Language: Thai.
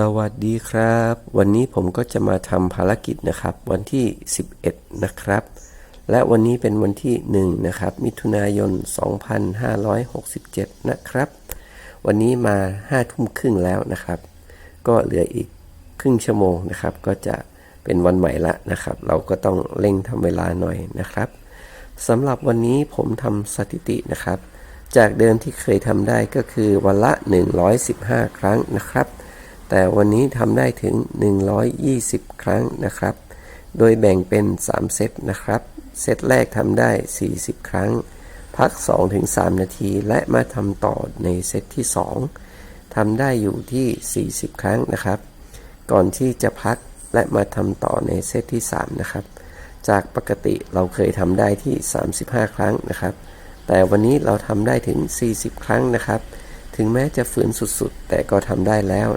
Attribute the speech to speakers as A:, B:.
A: สวัสดีครับ วันนี้ผมก็จะมาทำภารกิจนะครับ วันที่ 11 นะครับ และวันนี้เป็นวันที่ 1 นะครับ มิถุนายน 2567 นะครับ วันนี้มา5ทุ่มครึ่งแล้วนะครับ ก็เหลืออีกครึ่งชั่วโมงนะครับ ก็จะเป็นวันใหม่ละนะครับ เราก็ต้องเร่งทำเวลาหน่อยนะครับสำหรับวันนี้ผมทำสถิตินะครับ จากเดิมที่เคยทำได้ก็คือวันละ 115 ครั้งนะครับ แต่วันนี้ทำได้ถึง 120 ครั้งนะครับ โดยแบ่งเป็น 3 เซตนะครับ เซตแรกทำได้ 40 ครั้ง พัก 2-3 นาที และมาทำต่อในเซตที่ 2ทำได้อยู่ที่ 40 ครั้งนะครับ ก่อนที่จะพักและมาทำต่อในเซตที่ 3 นะครับ จากปกติเราเคยทำได้ที่ 35 ครั้งนะครับ แต่วันนี้เราทำได้ถึง 40 ครั้งนะครับ ถึงแม้จะฝืนสุดๆ แต่ก็ทำได้แล้ว